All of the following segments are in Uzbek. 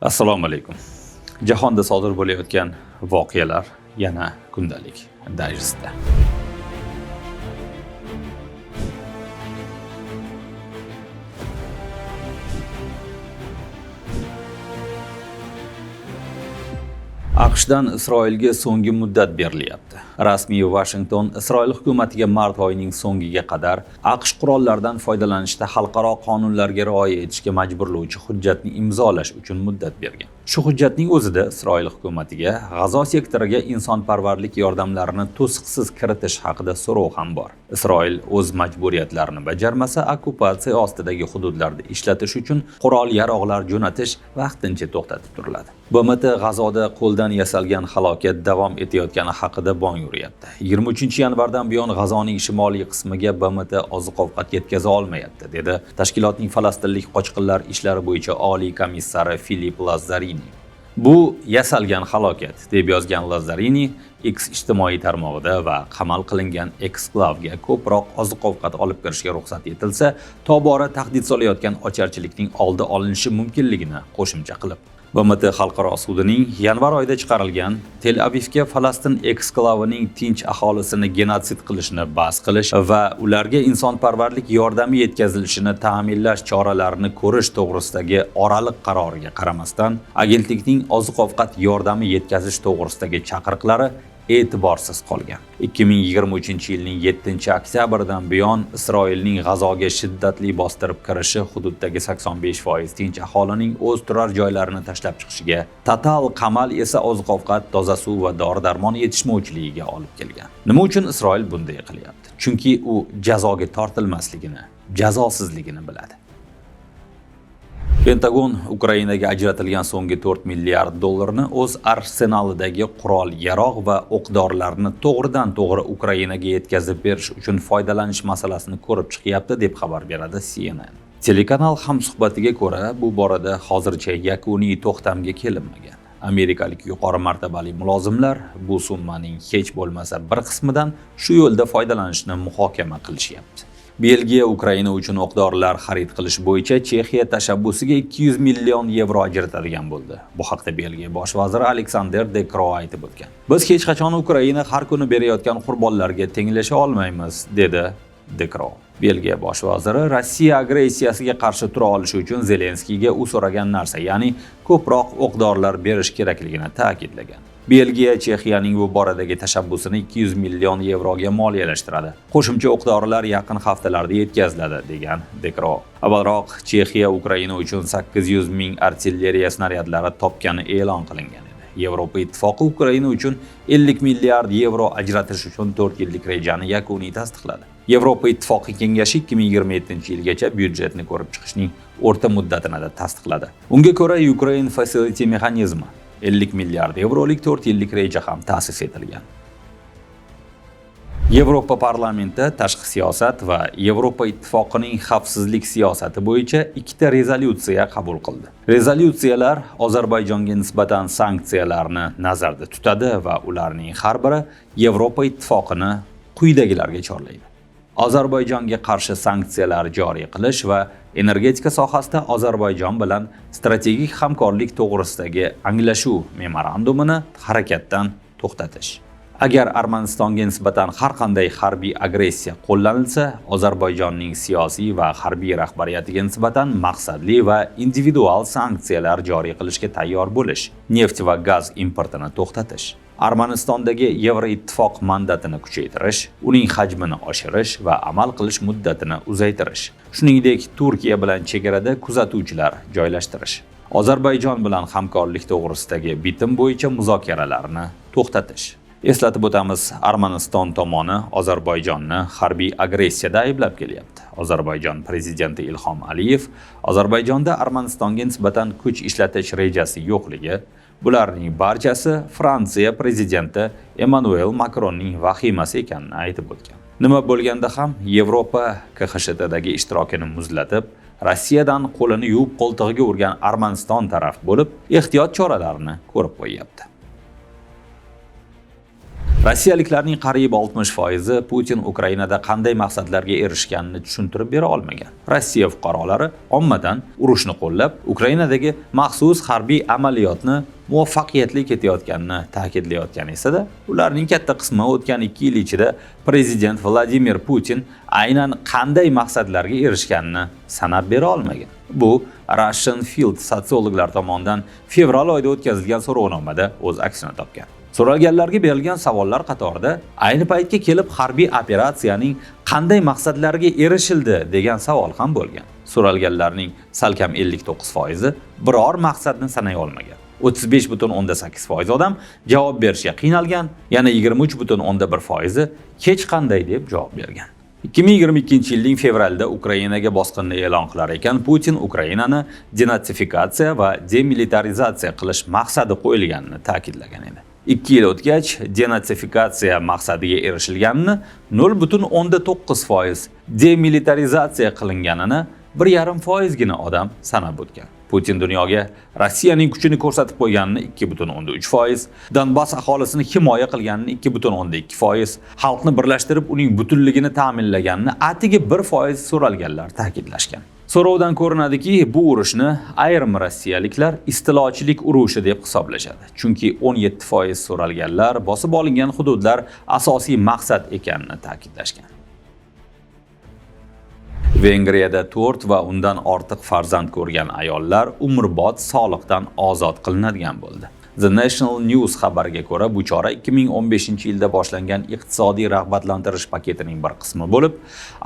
assalomu alaykum. Jahonda sodir bo'layotgan voqealar yana kundalik dayjestda aqshdan isroilga so'nggi muddat berilyapti. Rasmiy vashington isroil hukumatiga mart oyining so'ngiga qadar aqsh qurollaridan foydalanishda xalqaro qonunlarga rioya etishga majburlovchi hujjatni imzolash uchun muddat bergan. Shu hujjatning o'zida isroil hukumatiga g'azo sektoriga insonparvarlik yordamlarini to'siqsiz kiritish haqida so'rov ham bor. Isroil o'z majburiyatlarini bajarmasa okkupatsiya ostidagi hududlarda ishlatish uchun qurol yarog'lar jo'natish vaqtincha to'xtatib turiladi. Bmt g'azoda qo'ldan yasalgan halokat davom etayotgani haqida bong uryapti 23 yanvardan buyon g'azoning shimoliy qismiga bmt oziq ovqat yetkaza olmayapti dedi tashkilotning falastinlik qochqinlar ishlari bo'yicha oliy komissari filip lazzarini. Bu yasalgan halokat deb yozgan lazzarini x ijtimoiy tarmog'ida va qamal qilingan eksklavga ko'proq oziq ovqat olib kirishga ruxsat etilsa tobora tahdid solayotgan ocharchilikning oldi olinishi mumkinligini qo'shimcha qilib bmt xalqaro sudining yanvar oyida chiqarilgan tel avivga falastin eksklavining tinch aholisini genotsid qilishni bas qilish va ularga insonparvarlik yordami yetkazilishini ta'minlash choralarini ko'rish to'g'risidagi oraliq qaroriga qaramasdan agentlikning oziq ovqat yordami yetkazish to'g'risidagi chaqiriqlari e'tiborsiz qolgan. 2023 yilning 7 oktyabridan buyon isroilning g'azoga shiddatli bostirib kirishi hududdagi 85% tinch aholining o'z turar joylarini tashlab chiqishiga total qamal esa oziq ovqat toza suv va dori darmon yetishmovchiligiga olib kelgan. Nima uchun isroil bunday qilyapti? Chunki u jazoga tortilmasligini jazosizligini biladi. Pentagon Ukrainaga ajratilgan so'nggi 4 milliard dollarni o'z arsenalidagi qurol, yarog' va o'q-dorilarni to'g'ridan to'g'ri Ukrainaga yetkazib berish uchun foydalanish masalasini ko'rib chiqyapti deb xabar beradi CNN. Telekanal hamsuhbatiga ko'ra, bu borada hozircha yakuniy to'xtamga kelinmagan. Amerikalik yuqori martabali mulozimlar bu summaning hech bo'lmasa bir qismidan shu yo'lda foydalanishni muhokama qilishyapti. Belgiya Ukraina uchun o'qdorilar xarid qilish bo'yicha Chexiya tashabbusiga 200 million yevro ajratadigan bo'ldi. Bu haqda Belgiya bosh vaziri Aleksander De Croo aytib o'tgan. Biz hech qachon Ukraina har kuni berayotgan qurbonlarga tenglasha olmaymiz, dedi De Croo. Belgiya bosh vaziri Rossiya agressiyasiga qarshi tura olishi uchun Zelenskiyga u so'ragan narsa, ya'ni ko'proq o'q-dorilar berish kerakligini ta'kidlagan. Belgiya Chexiyaning bu boradagi tashabbusini 200 million yevroga moliyalashtiradi. Qo'shimcha o'q-dorilar yaqin haftalarda yetkaziladi, degan Dekro. Avvalroq Chexiya Ukraina uchun 800 ming artilleriya snaryadlari topgani e'lon qilingan edi. Yevropa Ittifoqi Ukraina uchun 50 milliard yevro ajratish uchun 4 yillik rejani yakuniy tasdiqladi. Yevropa Ittifoqi kengashi 2027-yilgacha byudjetni ko'rib chiqishning o'rta muddatini tasdiqladi. Unga ko'ra Ukraine Facility mexanizmi 50 milliard yevrolik 4 yillik reja ham ta'sis etilgan. Yevropa parlamenti tashqi siyosat va Yevropa ittifoqining xavfsizlik siyosati bo'yicha ikkita rezolyutsiya qabul qildi. Rezolyutsiyalar Ozarbayjonga nisbatan sanksiyalarni nazarda tutadi va ularning har biri Yevropa ittifoqini quyidagilarga chorlaydi. Ozarbayjonga qarshi sanksiyalar joriy qilish va energetika sohasida Ozarbayjon bilan strategik hamkorlik to'g'risidagi anglashuv memorandumini harakatdan to'xtatish. Agar Armanistonga nisbatan har qanday harbiy agressiya qo'llanilsa, Ozarbayjonning siyosiy va harbiy rahbariyatiga nisbatan maqsadli va individual sanksiyalar joriy qilishga tayyor bo'lish, neft va gaz importini to'xtatish, Armanistondagi Yevroittifoq mandatini kuchaytirish, uning hajmini oshirish va amal qilish muddatini uzaytirish. Shuningdek, Turkiya bilan chegarada kuzatuvchilar joylashtirish. Ozarbayjon bilan hamkorlik to'g'risidagi bitim bo'yicha muzokaralarni to'xtatish. Eslatib o'tamiz, Armaniston tomoni Ozarbayjonni harbiy agressiyada ayblab kelyapti. Ozarbayjon prezidenti Ilhom Aliyev Ozarbayjonda Armanistonga nisbatan kuch ishlatish rejasi yo'qligi, bularning barchasi Fransiya prezidenti Emmanuel Makronning vahimasi ekanini aytib o'tgan. Nima bo'lganda ham Yevropa KXSHTdagi ishtirokini muzlatib, Rossiyadan qo'lini yuvib qo'ltig'iga urgan Armaniston taraf bo'lib, ehtiyot choralarini ko'rib qo'yyapti. Rossiyaliklarning qariyb 60 foizi putin ukrainada qanday maqsadlarga erishganini tushuntirib bera olmagan rossiya fuqarolari ommadan urushni qo'llab ukrainadagi maxsus harbiy amaliyotni muvaffaqiyatli ketayotganini ta'kidlayotgan esa-da, ularning katta qismi o'tgan 2 yil ichida prezident Vladimir Putin aynan qanday maqsadlarga erishganini sanab bera olmagan. Bu Russian Field sotsiologlar tomonidan fevral oyida o'tkazilgan so'rovnomada o'z aksini topgan. So'ralganlarga berilgan savollar qatorida ayni paytga kelib harbiy operatsiyaning qanday maqsadlarga erishildi degan savol ham bo'lgan. So'ralganlarning salkam 59% biror maqsadni sanay olmagan. 35,8 foiz odam javob berishga qiynalgan, yana 23,1 foizi hech qanday deb javob bergan. 2022 yilning fevralida Ukrainaga bosqinni e'lon qilar ekan, Putin Ukrainani denatsifikatsiya va demilitarizatsiya qilish maqsadi qo'yilganini ta'kidlagan edi. Ikki yil o'tgach denatsifikatsiya maqsadiga erishilganini 0.9 foiz, demilitarizatsiya qilinganini 1,5 foizgina odam sanab o'tgan. Putin dunyoga Rossiyaning kuchini ko'rsatib qo'yganini 2.3 foiz, Donbass aholisini himoya qilganini 2.2 foiz, xalqni birlashtirib uning butunligini ta'minlaganini atigi 1 foiz so'ralganlar ta'kidlashgan. So'rovdan ko'rinadiki, bu urushni ayrim rossiyaliklar istilochilik urushi deb hisoblashadi. Chunki 17% so'ralganlar bosib olingan hududlar asosiy maqsad ekanini ta'kidlashgan. Vengriyada 4 va undan ortiq farzand ko'rgan ayollar umrbod soliqdan ozod qilinadigan bo'ldi. The National News xabariga ko'ra, bu chora 2015-yilda boshlangan iqtisodiy rag'batlantirish paketining bir qismi bo'lib,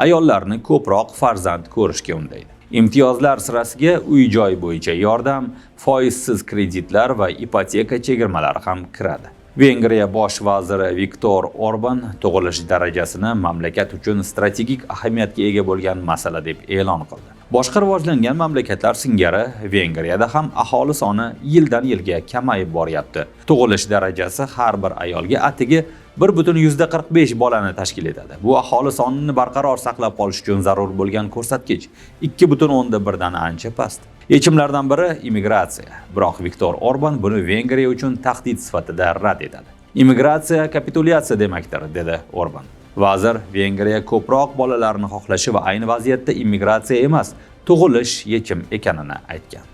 ayollarni ko'proq farzand ko'rishga undaydi. Imtiyozlar sirasiga uy-joy bo'yicha yordam, foizsiz kreditlar va ipoteka chegirmalari ham kiradi. Vengriya bosh vaziri Viktor Orban tug'ilish darajasini mamlakat uchun strategik ahamiyatga ega bo'lgan masala deb e'lon qildi. Boshqa rivojlangan mamlakatlar singari Vengriyada ham aholi soni yildan yilga kamayib boryapti. Tug'ilish darajasi har bir ayolga atigi 1.45 bolani tashkil etadi. Bu aholi sonini barqaror saqlab qolish uchun zarur bo'lgan ko'rsatkich 2.1 dan ancha past. Yechimlardan biri immigratsiya. Biroq Viktor Orban buni Vengriya uchun tahdid sifatida rad etadi. Immigratsiya kapitulyatsiya demakdir, dedi Orban. Vazir Vengriya ko'proq bolalarni xohlashi va ayni vaziyatda immigratsiya emas, tug'ilish yechim ekanini aytgan.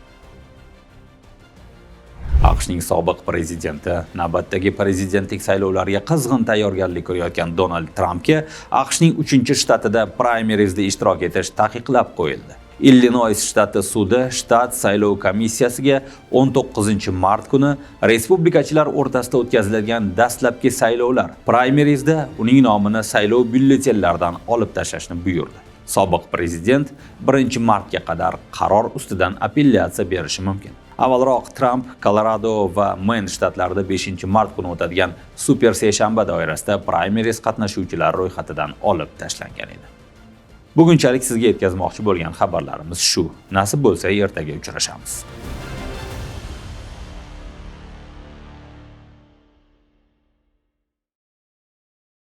AQShning sobiq prezidenti navbatdagi prezidentlik saylovlariga qizg'in tayyorgarlik ko'rayotgan Donald Trampga AQShning 3-shtatida praymerizda ishtirok etish taqiqlab qo'yildi. Illinois shtati sudi shtat saylov komissiyasiga 19 mart kuni respublikachilar o'rtasida o'tkaziladigan dastlabki saylovlar praymerizda uning nomini saylov byulletenlaridan olib tashlashni buyurdi. Sobiq prezident 1 martga qadar qaror ustidan apellyatsiya berishi mumkin. Avvalroq Tramp Kolorado va Men shtatlarida 5 mart kuni o'tadigan super seshanba doirasida primaries qatnashuvchilari ro'yxatidan olib tashlangan edi. Bugunchalik sizga yetkazmoqchi bo'lgan xabarlarimiz shu. Nasib bo'lsa ertaga uchrashamiz.